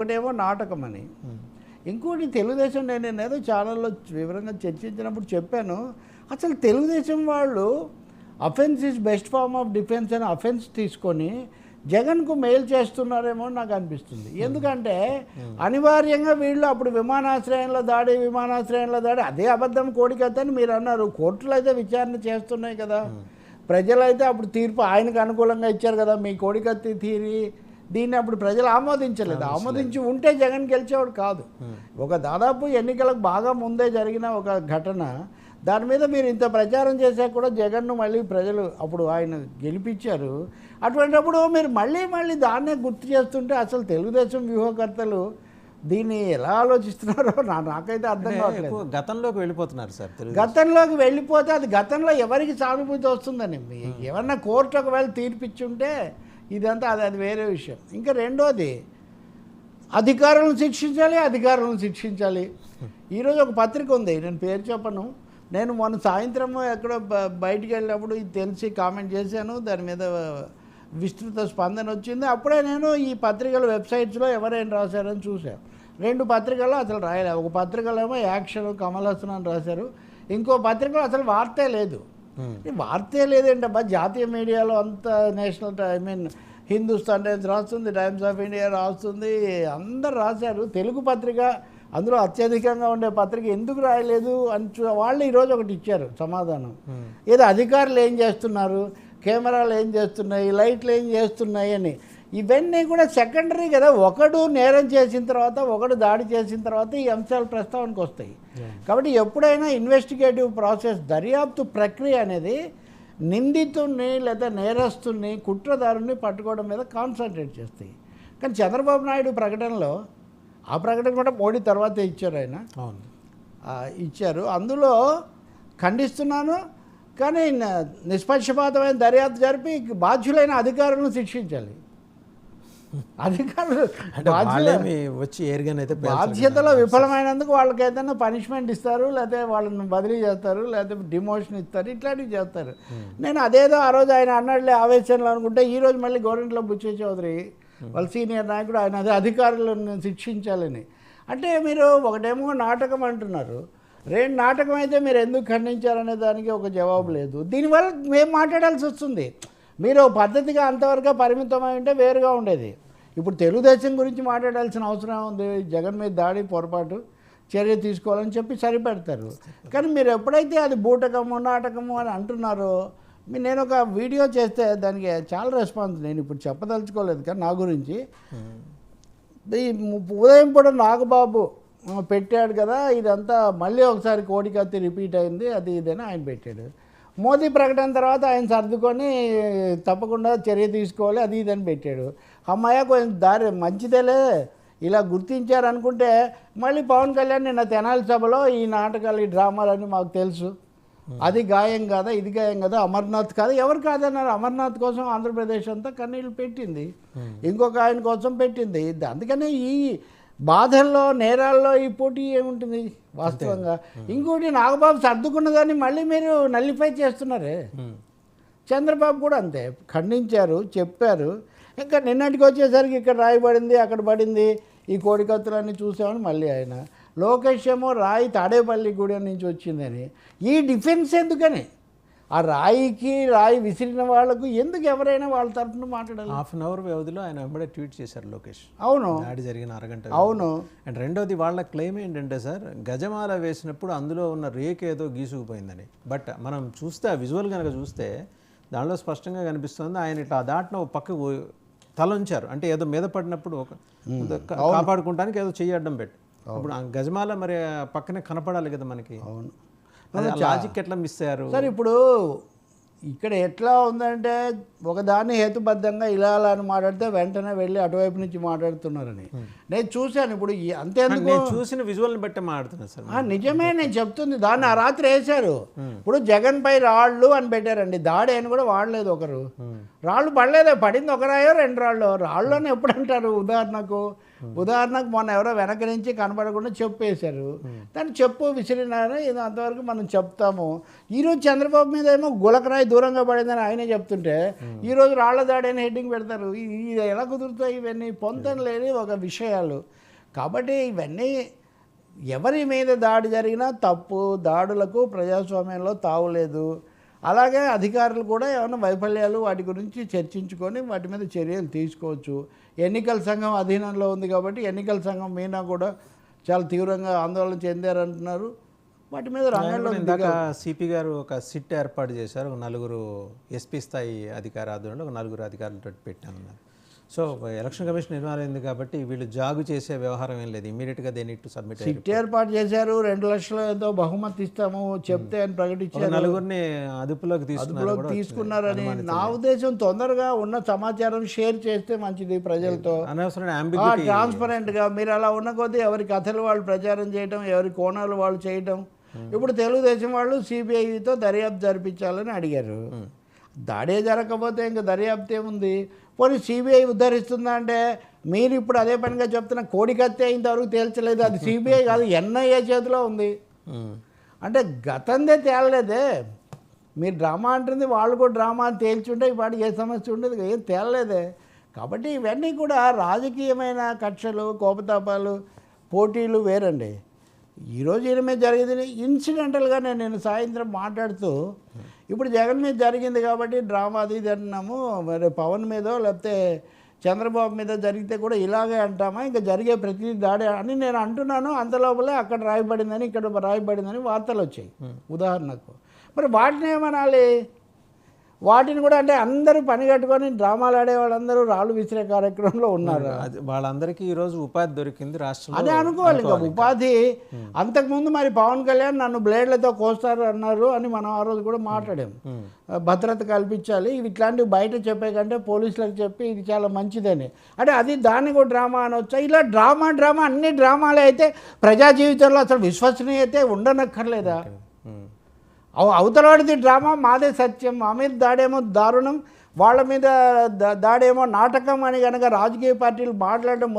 ఒకటేమో నాటకం అని ఇంకోటి తెలుగుదేశం నేను ఏదో ఛానల్లో వివరంగా చర్చించినప్పుడు చెప్పాను. అసలు తెలుగుదేశం వాళ్ళు offence is best form of defence అని అఫెన్స్ తీసుకొని జగన్కు మెయిల్ చేస్తున్నారేమో నాకు అనిపిస్తుంది. ఎందుకంటే అనివార్యంగా వీళ్ళు అప్పుడు విమానాశ్రయంలో దాడి విమానాశ్రయంలో దాడి అదే అబద్ధం కోడికత్త అని మీరు అన్నారు. కోర్టులు అయితే విచారణ చేస్తున్నాయి కదా. ప్రజలైతే అప్పుడు తీర్పు ఆయనకు అనుకూలంగా ఇచ్చారు కదా. మీ కోడికత్తి తీరి దీన్ని అప్పుడు ప్రజలు ఆమోదించలేదు. ఆమోదించి ఉంటే జగన్ గెలిచేవాడు కాదు. ఒక దాదాపు ఎన్నికలకు బాగా ముందే జరిగిన ఒక ఘటన. దాని మీద మీరు ఇంత ప్రచారం చేశాక కూడా జగన్ను మళ్ళీ ప్రజలు అప్పుడు ఆయన గెలిపించారు. అటువంటిప్పుడు మీరు మళ్ళీ మళ్ళీ దాన్నే గుర్తు చేస్తుంటే అసలు తెలుగుదేశం వ్యూహకర్తలు దీన్ని ఎలా ఆలోచిస్తున్నారో నా నాకైతే అర్థం కావట్లేదు. గతంలోకి వెళ్ళిపోతున్నారు సార్ గతంలోకి వెళ్ళిపోతే అది గతంలో ఎవరికి సానుభూతి వస్తుందని? ఏమన్నా కోర్టు ఒకవేళ తీర్పిచ్చుంటే ఇదంతా అది అది వేరే విషయం. ఇంకా రెండోది అధికారులను శిక్షించాలి అధికారులను శిక్షించాలి. ఈరోజు ఒక పత్రిక ఉంది నేను పేరు చెప్పను. నేను మొన్న సాయంత్రం ఎక్కడో బ- బయటికి వెళ్ళినప్పుడు ఇది తెలిసి కామెంట్ చేశాను. దాని మీద విస్తృత స్పందన వచ్చింది. అప్పుడే నేను ఈ పత్రికల వెబ్సైట్స్లో ఎవరైనా రాశారని చూశాను. రెండు పత్రికల్లో అసలు రాయలేదు ఒక పత్రికలో ఏమో యాక్షన్ కమల్ హాసన్ అని రాశారు. ఇంకో పత్రికలో అసలు వార్తే లేదు. వార్తే లేదేంటబ్బా జాతీయ మీడియాలో అంత national I mean Hindustan Times రాస్తుంది టైమ్స్ ఆఫ్ ఇండియా రాస్తుంది అందరు రాశారు. తెలుగు పత్రిక అందులో అత్యధికంగా ఉండే పత్రిక ఎందుకు రాయలేదు అని వాళ్ళు ఈరోజు ఒకటి ఇచ్చారు సమాధానం. ఏదో అధికారులు ఏం చేస్తున్నారు కెమెరాలు ఏం చేస్తున్నాయి లైట్లు ఏం చేస్తున్నాయి అని. ఇవన్నీ కూడా సెకండరీ కదా. ఒకడు నేరం చేసిన తర్వాత ఒకడు దాడి చేసిన తర్వాత ఈ అంశాలు ప్రస్తావనకు వస్తాయి. కాబట్టి ఎప్పుడైనా ఇన్వెస్టిగేటివ్ ప్రాసెస్ దర్యాప్తు ప్రక్రియ అనేది నిందితుడిని లేదా నేరస్తుని కుట్రదారుని పట్టుకోవడం మీద కాన్సన్ట్రేట్ చేస్తాయి. కానీ చంద్రబాబు నాయుడు ప్రకటనలో ఆ ప్రకటన కూడా మోడీ తర్వాతే ఇచ్చారు ఆయన. ఇచ్చారు. అందులో ఖండిస్తున్నాను కానీ నిష్పక్షపాతమైన దర్యాప్తు జరిపి బాధ్యులైన అధికారులను శిక్షించాలి. అధికారులు వాళ్ళేమి వచ్చి. బాధ్యతలో విఫలమైనందుకు వాళ్ళకి ఏదైనా పనిష్మెంట్ ఇస్తారు లేకపోతే వాళ్ళని బదిలీ చేస్తారు లేకపోతే డిమోషన్ ఇస్తారు ఇట్లాంటివి చేస్తారు. నేను అదేదో ఆ రోజు ఆయన అన్నాడులే ఆవేశంలో అనుకుంటే ఈ రోజు మళ్ళీ గవర్నమెంట్లో బుచ్చే చౌదరి వాళ్ళ సీనియర్ నాయకుడు ఆయన అదే అధికారులను శిక్షించాలని. అంటే మీరు ఒకటేమో నాటకం అంటున్నారు. రెండు నాటకం అయితే మీరు ఎందుకు ఖండించారనే దానికి ఒక జవాబు లేదు. దీనివల్ల మేము మాట్లాడాల్సి వస్తుంది. మీరు పద్ధతిగా అంతవరకు పరిమితమై ఉంటే వేరుగా ఉండేది. ఇప్పుడు తెలుగుదేశం గురించి మాట్లాడాల్సిన అవసరం ఉంది జగన్ మీద దాడి పొరపాటు చర్య తీసుకోవాలని చెప్పి సరిపెడతారు. కానీ మీరు ఎప్పుడైతే అది బూటకము నాటకము అని అంటున్నారో మీ- నేను ఒక వీడియో చేస్తే దానికి చాలా రెస్పాన్స్ నేను ఇప్పుడు చెప్పదలుచుకోలేదు కానీ నా గురించి. ఈ ఉదయం పూట నాగబాబు పెట్టాడు కదా ఇదంతా మళ్ళీ ఒకసారి కోడికత్తి రిపీట్ అయింది అది ఇదని ఆయన పెట్టాడు. మోదీ ప్రకటన తర్వాత ఆయన సర్దుకొని తప్పకుండా చర్య తీసుకోవాలి అది ఇదని పెట్టాడు. అమ్మాయ కొంచెం దారి మంచిదేలే. ఇలా గుర్తించారు అనుకుంటే మళ్ళీ పవన్ కళ్యాణ్ నిన్న తెనాలి సభలో ఈ నాటకాలు ఈ డ్రామాలన్నీ మాకు తెలుసు. అది గాయం కాదా ఇది గాయం కదా అమర్నాథ్ కాదా ఎవరు కాదన్నారు? అమర్నాథ్ కోసం ఆంధ్రప్రదేశ్ అంతా కన్నీళ్ళు పెట్టింది. ఇంకొక ఆయన కోసం పెట్టింది. అందుకనే ఈ బాధల్లో నేరాల్లో ఈ పోటీ ఏముంటుంది వాస్తవంగా? ఇంకోటి నాగబాబు సర్దుకున్న దాన్ని మళ్ళీ మీరు నల్లిఫై చేస్తున్నారే. చంద్రబాబు కూడా అంతే. ఖండించారు చెప్పారు. ఇంకా నిన్నటికి వచ్చేసరికి ఇక్కడ రాయి పడింది అక్కడ పడింది. ఈ కోడికత్తులన్నీ చూసామని మళ్ళీ ఆయన. లోకేష్ ఏమో రాయి తాడేపల్లి గూడెం నుంచి వచ్చిందని. ఈ డిఫెన్స్ ఎందుకని? ఆ రాయికి రాయి విసిరిన వాళ్ళకు ఎందుకు ఎవరైనా వాళ్ళ తరఫున మాట్లాడాలి? హాఫ్ అన్ అవర్ వ్యవధిలో ఆయన వెంబడే ట్వీట్ చేశారు లోకేష్. అవును. దాడి జరిగిన అరగంట అవును. అండ్ రెండోది వాళ్ళ క్లెయిమ్ ఏంటంటే సార్ గజమాల వేసినప్పుడు అందులో ఉన్న రేక్ ఏదో గీసుకుపోయిందని. బట్ మనం చూస్తే ఆ విజువల్ కనుక చూస్తే దానిలో స్పష్టంగా కనిపిస్తుంది ఆయన ఇట్లా దాటిన ఒక పక్కకు తల ఉంచారు అంటే ఏదో మీద పడినప్పుడు ఒక కాపాడుకుంటానికి ఏదో చెయ్యి అడ్డం పెట్టి. ఇప్పుడు గజమాల మరి పక్కనే కనపడాలి కదా మనకి. అవును. లాజిక్ ఎట్లా మిస్ అయ్యారు? సార్ ఇప్పుడు ఇక్కడ ఎట్లా ఉందంటే ఒకదాన్ని హేతుబద్ధంగా ఇలా అలా అని మాట్లాడితే వెంటనే వెళ్ళి అటువైపు నుంచి మాట్లాడుతున్నారని. నేను చూశాను ఇప్పుడు నేను చూసిన విజువల్ని బట్టే మాట్లాడుతున్నా సార్. నిజమే నేను చెప్తుంది. దాన్ని ఆ రాత్రి వేశారు. ఇప్పుడు జగన్ పై రాళ్ళు అని పెట్టారండి. దాడి అని కూడా వాడలేదు ఒకరు. రాళ్ళు పడలేదే పడింది ఒక రాయో రెండు రాళ్ళు. రాళ్ళు అని ఎప్పుడు అంటారు ఉదాహరణకు? ఉదాహరణకు మొన్న ఎవరో వెనక నుంచి కనబడకుండా చెప్పు వేశారు దాన్ని చెప్పు విసిరినారు ఇది అంతవరకు మనం చెప్తాము. ఈరోజు చంద్రబాబు మీద ఏమో గులకరాయి దూరంగా పడిందని ఆయనే చెప్తుంటే ఈరోజు రాళ్ళ దాడి అని హెడ్డింగ్ పెడతారు. ఇది ఎలా కుదురుతాయి ఇవన్నీ? పొంతం లేని ఒక విషయాలు. కాబట్టి ఇవన్నీ ఎవరి మీద దాడి జరిగినా తప్పు దాడులకు ప్రజాస్వామ్యంలో తావులేదు. అలాగే అధికారులు కూడా ఏమైనా వైఫల్యాలు వాటి గురించి చర్చించుకొని వాటి మీద చర్యలు తీసుకోవచ్చు. ఎన్నికల సంఘం అధీనంలో ఉంది కాబట్టి ఎన్నికల సంఘం మీనా కూడా చాలా తీవ్రంగా ఆందోళన చెందారంటున్నారు. వాటి మీద రంగంలో ఇందాక సిపి గారు ఒక సిట్ ఏర్పాటు చేశారు. ఒక నలుగురు ఎస్పీ స్థాయి అధికారి ఆధ్వర్యంలో ఒక నలుగురు అధికారులతో పెట్టామన్నారు సో ఎలక్షన్ కమిషన్ నిర్మాణమైంది కాబట్టి వీళ్ళు జాగు చేసే వ్యవహారం ఏం లేదు. ఇమీడియట్గా they need to submit SIT ఏర్పాటు చేశారు. రెండు లక్షల ఏదో బహుమతి ఇస్తాము చెప్తే అని ప్రకటించారు. నలుగురిని అదుపులోకి తీసుకున్నారు తీసుకున్నారని నా ఉద్దేశం తొందరగా ఉన్న సమాచారం షేర్ చేస్తే మంచిది ప్రజలతో. అనవసరమైన ట్రాన్స్పరెంట్గా మీరు అలా ఉన్న కొద్దీ ఎవరి కథలు వాళ్ళు ప్రచారం చేయడం ఎవరి కోణాలు వాళ్ళు చేయడం ఇప్పుడు తెలుగుదేశం వాళ్ళు సిబిఐతో దర్యాప్తు జరిపించాలని అడిగారు. దాడే జరగకపోతే ఇంకా దర్యాప్తు ఏముంది పోనీ సిబిఐ ఉద్ధరిస్తుందా అంటే మీరు ఇప్పుడు అదే పనిగా చెప్తున్న కోడికత్తే ఇంతవరకు తేల్చలేదు. అది సిబిఐ కాదు ఎన్ఐఏ చేతిలో ఉంది. అంటే గతందే తేలలేదే. మీరు డ్రామా అంటుంది వాళ్ళు కూడా డ్రామా అని తేల్చుంటే ఇవాడు ఏ సమస్య ఉండేది ఏం తేలలేదే. కాబట్టి ఇవన్నీ కూడా రాజకీయమైన కక్షలు కోపతాపాలు పోటీలు వేరండి. ఈరోజు ఈయన మీద జరిగింది ఇన్సిడెంటల్గా నేను నేను సాయంత్రం మాట్లాడుతూ ఇప్పుడు జగన్ మీద జరిగింది కాబట్టి డ్రామా అది ఇది అంటున్నాము మరి పవన్ మీదో లేకపోతే చంద్రబాబు మీద జరిగితే కూడా ఇలాగే అంటామా? ఇంకా జరిగే ప్రతి దాడి అని నేను అంటున్నాను. అంతలోపలే అక్కడ రాయబడిందని ఇక్కడ రాయబడిందని వార్తలు వచ్చాయి. ఉదాహరణకు. మరి వాటిని ఏమనాలి? వాటిని కూడా అంటే అందరూ పని కట్టుకొని డ్రామాలు ఆడే వాళ్ళందరూ రాళ్ళు విసిరే కార్యక్రమంలో ఉన్నారు. వాళ్ళందరికీ ఈరోజు ఉపాధి దొరికింది రాష్ట్రంలో అదే అనుకోవాలి ఇంకా ఉపాధి. అంతకుముందు మరి పవన్ కళ్యాణ్ నన్ను బ్లేడ్లతో కోస్తారు అన్నారు అని మనం ఆ రోజు కూడా మాట్లాడాం. భద్రత కల్పించాలి. ఇవి ఇట్లాంటివి బయట చెప్పే కంటే పోలీసులకు చెప్పి ఇది చాలా మంచిదని. అంటే అది దాన్ని కూడా డ్రామా అనొచ్చా? ఇలా డ్రామా డ్రామా అన్ని డ్రామాలే అయితే ప్రజా జీవితంలో అసలు విశ్వసనీయతే ఉండనక్కర్లేదా? అవతలాడిది అవతలవాడిది డ్రామా మాదే సత్యం. మా మీద దాడేమో దారుణం. వాళ్ళ మీద దాడేమో నాటకం అని కనుక రాజకీయ పార్టీలు మాట్లాడడం